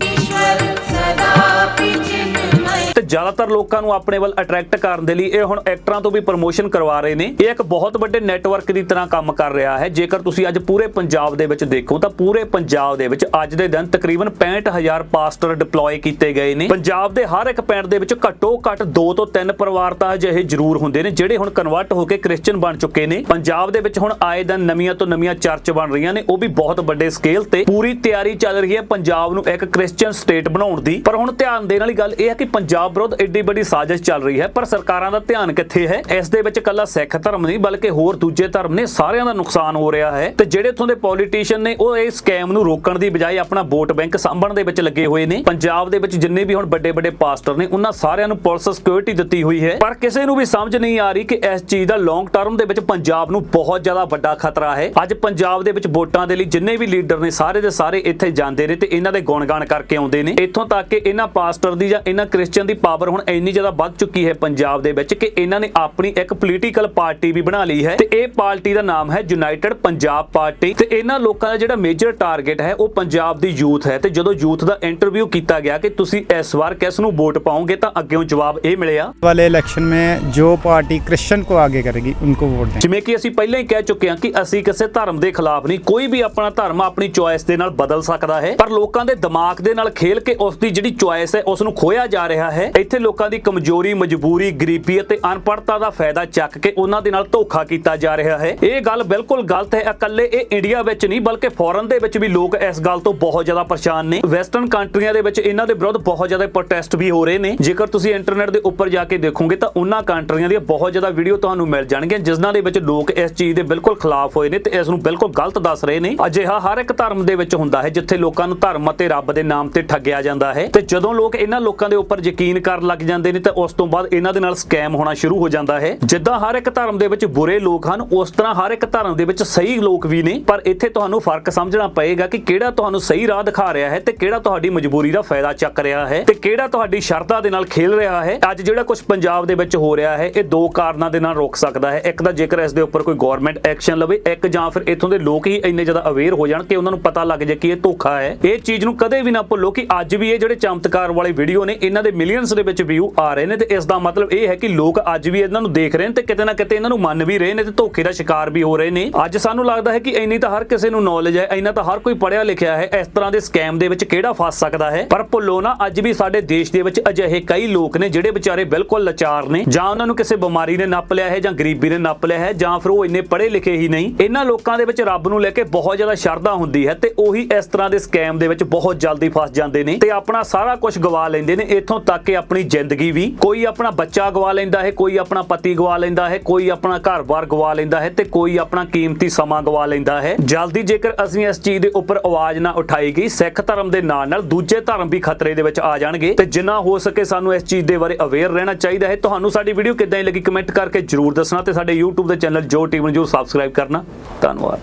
ਤੇ ਜ਼ਿਆਦਾਤਰ ਲੋਕਾਂ ਨੂੰ ਆਪਣੇ ਵੱਲ ਅਟਰੈਕਟ ਕਰਨ ਦੇ ਲਈ ਇਹ ਹੁਣ ਐਕਟਰਾਂ ਤੋਂ ਵੀ ਪ੍ਰਮੋਸ਼ਨ ਕਰਵਾ ਰਹੇ ਨੇ। ਇਹ ਇੱਕ ਬਹੁਤ ਵੱਡੇ ਨੈਟਵਰਕ ਦੀ ਤਰ੍ਹਾਂ ਕੰਮ ਕਰ ਰਿਹਾ ਹੈ। ਜੇਕਰ ਤੁਸੀਂ ਅੱਜ ਪੂਰੇ ਪੰਜਾਬ ਦੇ ਵਿੱਚ ਦੇਖੋ, ਤਾਂ ਪੂਰੇ ਪੰਜਾਬ ਦੇ ਵਿੱਚ ਅੱਜ ਦੇ ਦਿਨ ਤਕਰੀਬਨ 65000 ਪਾਸਟਰ ਡਿਪਲੋਏ ਕੀਤੇ ਗਏ ਨੇ। ਪੰਜਾਬ ਦੇ ਹਰ ਇੱਕ ਪਿੰਡ ਦੇ ਵਿੱਚ ਘੱਟੋ ਘੱਟ 2 ਤੋਂ 3 ਪਰਿਵਾਰ ਤਾਂ ਅਜਿਹੇ ਜ਼ਰੂਰ ਹੁੰਦੇ ਨੇ, ਜਿਹੜੇ ਹੁਣ ਕਨਵਰਟ ਹੋ ਕੇ ਕ੍ਰਿਸਚੀਅਨ ਬਣ ਚੁੱਕੇ ਨੇ। ਪੰਜਾਬ ਦੇ ਵਿੱਚ ਹੁਣ ਆਏ ਦਿਨ ਨਵੀਆਂ ਤੋਂ ਨਵੀਆਂ ਚਰਚ ਬਣ ਰਹੀਆਂ ਨੇ। ਉਹ ਵੀ ਬਹੁਤ ਵੱਡੇ ਸਕੇਲ ਤੇ ਪੂਰੀ ਤਿਆਰੀ ਚੱਲ ਰਹੀ ਹੈ ਪੰਜਾਬ ਨੂੰ ਇੱਕ ਕ੍ਰਿਸਚੀਅਨ ਸਟੇਟ ਬਣਾਉਣ ਦੀ। ਪਰ ਹੁਣ ਧਿਆਨ ਦੇਣ ਵਾਲੀ ਗੱਲ ਇਹ ਹੈ ਕਿ ਪੰਜਾਬ ਵਿਰੁੱਧ ਏਡੀ ਵੱਡੀ ਸਾਜ਼ਿਸ਼ ਚੱਲ ਰਹੀ ਹੈ, ਪਰ ਸਰਕਾਰਾਂ ਦਾ ਧਿਆਨ ਕਿੱਥੇ ਹੈ? ਇਸ ਦੇ ਵਿੱਚ ਕੱਲਾ ਸਿੱਖ ਧਰਮ ਨਹੀਂ, ਬਲਕਿ ਹੋਰ ਦੂਜੇ ਧਰਮ ਨੇ ਸਾਰਿਆਂ ਦਾ ਨੁਕਸਾਨ ਹੋ ਰਿਹਾ ਹੈ। ਤੇ ਜਿਹੜੇ ਇਥੋਂ ਦੇ ਪੋਲੀਟੀਸ਼ੀਅਨ ਨੇ, ਉਹ ਇਹ ਸਕੈਮ ਨੂੰ ਰੋਕਣ ਦੀ ਬਜਾਏ ਆਪਣਾ ਵੋਟ ਬੈਂਕ ਸਾਂਭਣ ਦੇ ਵਿੱਚ ਲੱਗੇ ਹੋਏ ਨੇ। ਪੰਜਾਬ ਦੇ ਵਿੱਚ ਜਿੰਨੇ ਵੀ ਹੁਣ ਵੱਡੇ ਵੱਡੇ ਪਾਸਟਰ ਨੇ, ਉਹਨਾਂ ਸਾਰਿਆਂ ਨੂੰ ਪੁਲਿਸ ਸਿਕਿਉਰਿਟੀ ਦਿੱਤੀ ਹੋਈ ਹੈ। ਪਰ ਕਿਸੇ ਨੂੰ ਵੀ ਸਮਝ ਨਹੀਂ ਆ ਰਹੀ ਕਿ ਇਸ ਚੀਜ਼ ਦਾ ਲੌਂਗ ਟਰਮ ਦੇ ਵਿੱਚ ਪੰਜਾਬ ਨੂੰ ਬਹੁਤ ਜ਼ਿਆਦਾ ਵੱਡਾ ਖਤਰਾ ਹੈ। ਅੱਜ ਪੰਜਾਬ ਦੇ ਵਿੱਚ ਵੋਟਾਂ ਦੇ ਲਈ ਜਿੰਨੇ ਵੀ ਲੀਡਰ ਨੇ, ਸਾਰੇ ਦੇ ਸਾਰੇ ਇੱਥੇ ਜਾਂਦੇ ਨੇ ਤੇ ਇਹਨਾਂ ਦੇ ਗੁਣਗਾਨ ਕਰਕੇ ਆਉਂਦੇ ਨੇ। ਇੱਥੋਂ ਤੱਕ ਕਿ ਇਹਨਾਂ ਪਾਸਟਰ ਦੀ ਜਾਂ ਇਹਨਾਂ ਕ੍ਰਿਸਚੀਅਨ ਦੀ ਪਾਵਰ ਹੁਣ ਇੰਨੀ ਜ਼ਿਆਦਾ ਵੱਧ ਚੁੱਕੀ ਹੈ ਪੰਜਾਬ ਦੇ ਵਿੱਚ ਕਿ ਇਹਨਾਂ ਨੇ ਆਪਣੀ ਇੱਕ ਪੋਲੀਟੀਕਲ ਪਾਰਟੀ ਵੀ ਬਣਾ ਲਈ ਹੈ ਤੇ ਇਹ ਪਾਰਟੀ ਦਾ ਨਾਮ ਹੈ ਯੂਨਾਈਟਿਡ ਪੰਜਾਬ ਪਾਰਟੀ ਤੇ ਇਹਨਾਂ ਲੋਕਾਂ ਦਾ ਜਿਹੜਾ ਮੇਜਰ ਟਾਰਗੇਟ ਹੈ ਉਹ ਪੰਜਾਬ ਦੀ ਯੂਥ ਹੈ ਤੇ ਜਦੋਂ ਯੂਥ ਦਾ ਇੰਟਰਵਿਊ ਕੀਤਾ ਗਿਆ ਕਿ ਤੁਸੀਂ ਇਸ ਵਾਰ ਕਿਸ ਨੂੰ ਵੋਟ ਪਾਓਗੇ ਤਾਂ ਅੱਗੇੋਂ ਜਵਾਬ ਇਹ ਮਿਲਿਆ। ਵਾਲੇ ਇਲੈਕਸ਼ਨ ਮੇਂ ਜੋ ਪਾਰਟੀ ਕ੍ਰਿਸਚਨ ਕੋ ਆਗੇ ਕਰੇਗੀ ਉਨਕੋ ਵੋਟ ਦੇਂ ਜਿਵੇਂ ਕਿ ਅਸੀਂ ਪਹਿਲਾਂ ਹੀ ਕਹਿ ਚੁੱਕੇ ਹਾਂ ਕਿ ਅਸੀਂ ਕਿਸੇ ਧਰਮ ਦੇ ਖਿਲਾਫ ਨਹੀਂ ਕੋਈ ਵੀ ਆਪਣਾ ਧਰਮ ਆਪਣੀ ਚੁਆਇਸ ਦੇ ਨਾਲ ਬਦਲ ਸਕਦਾ ਹੈ ਪਰ ਲੋਕਾਂ ਦੇ ਦਿਮਾਗ ਦੇ ਨਾਲ ਖੇਲ ਕੇ ਉਸ ਦੀ ਜਿਹੜੀ ਚੁਆਇਸ ਹੈ ਉਸ ਨੂੰ ਖੋਇਆ ਜਾ ਰਿਹਾ ਹੈ ਇੱਥੇ ਲੋਕਾਂ ਦੀ ਕਮਜ਼ੋਰੀ, ਮਜਬੂਰੀ, ਗਰੀਬੀ ਅਤੇ ਅਨਪੜਤਾ ਦਾ ਫਾਇਦਾ ਚੱਕ ਕੇ ਉਹਨਾਂ ਦੇ ਨਾਲ ਧੋਖਾ ਕੀਤਾ ਜਾ ਰਿਹਾ ਹੈ। ਇਹ ਗੱਲ ਬਿਲਕੁਲ ਗਲਤ ਹੈ। ਇਕੱਲੇ ਇਹ ਇੰਡੀਆ ਵਿੱਚ ਨਹੀਂ, ਬਲਕਿ ਫੋਰਨ ਦੇ ਵਿੱਚ ਵੀ ਲੋਕ ਇਸ ਗੱਲ ਤੋਂ ਬਹੁਤ ਜ਼ਿਆਦਾ ਪਰੇਸ਼ਾਨ ਨੇ। ਵੈਸਟਰਨ ਕੰਟਰੀਆਂ ਦੇ ਵਿੱਚ ਇਹਨਾਂ ਦੇ ਵਿਰੁੱਧ ਬਹੁਤ ਜ਼ਿਆਦਾ ਪ੍ਰੋਟੈਸਟ ਵੀ ਹੋ ਰਹੇ ਨੇ। ਜੇਕਰ ਤੁਸੀਂ ਇੰਟਰਨੈਟ ਦੇ ਉੱਪਰ ਜਾ ਕੇ ਦੇਖੋਗੇ ਤਾਂ ਉਹਨਾਂ ਕੰਟਰੀਆਂ ਦੀਆਂ ਬਹੁਤ ਜ਼ਿਆਦਾ ਵੀਡੀਓ ਤੁਹਾਨੂੰ ਮਿਲ ਜਾਣਗੀਆਂ, ਜਿਨ੍ਹਾਂ ਦੇ ਵਿੱਚ ਲੋਕ ਇਸ ਚੀਜ਼ ਦੇ ਬਿਲਕੁਲ ਖਿਲਾਫ ਹੋਏ ਨੇ ਤੇ ਇਸ ਨੂੰ ਬਿਲਕੁਲ ਗਲਤ ਦੱਸ ਰਹੇ ਨੇ। ਅਜਿਹਾ ਹਰ ਇੱਕ ਧਰਮ ਦੇ ਵਿੱਚ ਹੁੰਦਾ ਹੈ, ਜਿੱਥੇ ਲੋਕਾਂ ਨੂੰ ਧਰਮ ਅਤੇ ਰੱਬ ਦੇ ਨਾਮ ਤੇ ਠੱਗਿਆ ਜਾਂਦਾ ਹੈ। ਤੇ ਜਦੋਂ ਲੋਕ ਇਹਨਾਂ ਲੋਕਾਂ ਦੇ ਉੱਪਰ ਯਕੀਨ ਕਰਨ ਲੱਗ ਜਾਂਦੇ ਨੇ ਤੇ ਉਸ ਤੋਂ ਬਾਅਦ ਇਹਨਾਂ ਦੇ ਨਾਲ ਸਕੈਮ ਹੋਣਾ ਸ਼ੁਰੂ ਹੋ ਜਾਂਦਾ ਹੈ। ਜਿੱਦਾਂ ਹਰ ਇੱਕ ਧਰਮ ਦੇ ਵਿੱਚ ਬੁਰੇ ਲੋਕ ਹਨ, ਉਸ ਤਰ੍ਹਾਂ ਹਰ ਇੱਕ ਧਰਮ ਦੇ ਵਿੱਚ ਸਹੀ ਲੋਕ ਵੀ ਨੇ, ਪਰ ਇੱਥੇ ਤੁਹਾਨੂੰ ਫ਼ਰਕ ਸਮਝਣਾ ਪਏਗਾ ਕਿ ਕਿਹੜਾ ਤੁਹਾਨੂੰ ਸਹੀ ਰਾਹ ਦਿਖਾ ਰਿਹਾ ਹੈ ਤੇ ਕਿਹੜਾ ਤੁਹਾਡੀ ਮਜਬੂਰੀ ਦਾ ਫਾਇਦਾ ਚੱਕ ਰਿਹਾ ਹੈ ਤੇ ਕਿਹੜਾ ਤੁਹਾਡੀ ਸ਼ਰਧਾ ਦੇ ਨਾਲ ਖੇਲ ਰਿਹਾ ਹੈ। ਅੱਜ ਜਿਹੜਾ ਕੁਝ ਪੰਜਾਬ ਦੇ ਵਿੱਚ ਹੋ ਰਿਹਾ ਹੈ, ਇਹ ਦੋ ਕਾਰਨਾਂ ਦੇ ਨਾਲ ਰੁਕ ਸਕਦਾ ਹੈ। ਇੱਕ ਤਾਂ ਜੇਕਰ ਇਸ ਦੇ ਉੱਪਰ ਕੋਈ ਗਵਰਨਮੈਂਟ ਐਕਸ਼ਨ ਲਵੇ, ਇੱਕ ਜਾਂ ਫਿਰ ਇੱਥੋਂ ਦੇ ਲੋਕ ਹੀ ਇੰਨੇ ਜ਼ਿਆਦਾ ਅਵੇਅਰ ਹੋ ਜਾਣ ਕਿ ਉਹਨਾਂ ਨੂੰ ਪਤਾ ਲੱਗ ਜਾਏ ਕਿ ਇਹ ਧੋਖਾ ਹੈ। ਇਹ ਚੀਜ਼ ਨੂੰ ਕਦੇ ਵੀ ਨਾ ਭੁੱਲੋ ਕਿ ਅੱਜ ਵੀ ਇਹ ਜਿਹੜੇ ਚਮਤਕਾਰ ਵਾਲੇ ਵੀਡੀਓ ਨੇ, ਇਹਨਾਂ ਦੇ ਮਿਲੀਅਨ ਮਿਲੀਅਨਸ ਦੇ ਵਿੱਚ ਵਿਊ ਆ ਰਹੇ ਨੇ ਤੇ ਇਸ ਦਾ ਮਤਲਬ ਇਹ ਹੈ ਕਿ ਲੋਕ ਅੱਜ ਵੀ ਇਹਨਾਂ ਨੂੰ ਦੇਖ ਰਹੇ ਨੇ ਤੇ ਕਿਤੇ ਨਾ ਕਿਤੇ ਇਹਨਾਂ ਨੂੰ ਮੰਨ ਵੀ ਰਹੇ ਨੇ ਤੇ ਧੋਖੇ ਦਾ ਸ਼ਿਕਾਰ ਵੀ ਹੋ ਰਹੇ ਨੇ। ਅੱਜ ਸਾਨੂੰ ਲੱਗਦਾ ਹੈ ਕਿ ਇੰਨੀ ਤਾਂ ਹਰ ਕਿਸੇ ਨੂੰ ਨੌਲੇਜ ਹੈ, ਇੰਨਾ ਤਾਂ ਹਰ ਕੋਈ ਪੜ੍ਹਿਆ ਲਿਖਿਆ ਹੈ, ਇਸ ਤਰ੍ਹਾਂ ਦੇ ਸਕੈਮ ਦੇ ਵਿੱਚ ਕਿਹੜਾ ਫਸ ਸਕਦਾ ਹੈ? ਪਰ ਭੁੱਲੋ ਨਾ, ਅੱਜ ਵੀ ਸਾਡੇ ਦੇਸ਼ ਦੇ ਵਿੱਚ ਅਜਿਹੇ ਕਈ ਲੋਕ ਨੇ ਜਿਹੜੇ ਵਿਚਾਰੇ ਬਿਲਕੁਲ ਲਾਚਾਰ ਨੇ। ਜਾਂ ਉਹਨਾਂ ਨੂੰ ਕਿਸੇ ਬਿਮਾਰੀ ਨੇ ਨੱਪ ਲਿਆ ਹੈ ਜਾਂ ਗਰੀਬੀ ਨੇ ਨੱਪ ਲਿਆ ਹੈ ਜਾਂ ਫਿਰ ਉਹ ਇੰਨੇ ਪੜ੍ਹੇ ਲਿਖੇ ਹੀ ਨਹੀਂ। ਇਹਨਾਂ ਲੋਕਾਂ ਦੇ ਵਿੱਚ ਰੱਬ ਨੂੰ ਲੈ ਕੇ ਬਹੁਤ ਜ਼ਿਆਦਾ ਸ਼ਰਧਾ ਹੁੰਦੀ ਹੈ ਤੇ ਉਹੀ ਇਸ ਤਰ੍ਹਾਂ ਦੇ ਸਕੈਮ ਦੇ ਵਿੱਚ ਬਹੁਤ ਜਲਦੀ ਫਸ ਜਾਂਦੇ ਨੇ ਤੇ ਆਪਣਾ ਸਾਰਾ ਕੁਝ ਗਵਾ ਲੈਂਦੇ ਨੇ। ਇੱਥੋਂ ਤੱਕ ਕਿ ਆਪਣੀ ਜ਼ਿੰਦਗੀ ਵੀ ਕੋਈ ਆਪਣਾ ਬੱਚਾ ਗਵਾ ਲੈਂਦਾ ਹੈ, ਕੋਈ ਆਪਣਾ ਪਤੀ ਗਵਾ ਲੈਂਦਾ ਹੈ, ਕੋਈ ਆਪਣਾ ਘਰ-ਬਾਰ ਗਵਾ ਲੈਂਦਾ ਹੈ ਤੇ ਕੋਈ ਆਪਣਾ ਕੀਮਤੀ ਸਮਾਂ ਗਵਾ ਲੈਂਦਾ ਹੈ। ਜਲਦੀ ਜੇਕਰ ਅਸੀਂ ਇਸ ਚੀਜ਼ ਦੇ ਉੱਪਰ ਆਵਾਜ਼ ਨਾ ਉਠਾਈ ਗਈ, ਸਿੱਖ ਧਰਮ ਦੇ ਨਾਲ ਨਾਲ ਦੂਜੇ ਧਰਮ ਵੀ ਖਤਰੇ ਦੇ ਵਿੱਚ ਆ ਜਾਣਗੇ ਤੇ ਜਿੰਨਾ ਹੋ ਸਕੇ ਸਾਨੂੰ ਇਸ ਚੀਜ਼ ਦੇ ਬਾਰੇ ਅਵੇਅਰ ਰਹਿਣਾ ਚਾਹੀਦਾ ਹੈ। ਤੁਹਾਨੂੰ ਸਾਡੀ ਵੀਡੀਓ ਕਿੱਦਾਂ ਦੀ ਲੱਗੀ ਕਮੈਂਟ ਕਰਕੇ ਜਰੂਰ ਦੱਸਣਾ ਤੇ ਸਾਡੇ YouTube ਦੇ ਚੈਨਲ ਜੋ ਟੀਵੀ ਨੂੰ ਜਰੂਰ ਸਬਸਕ੍ਰਾਈਬ ਕਰਨਾ। ਧੰਨਵਾਦ।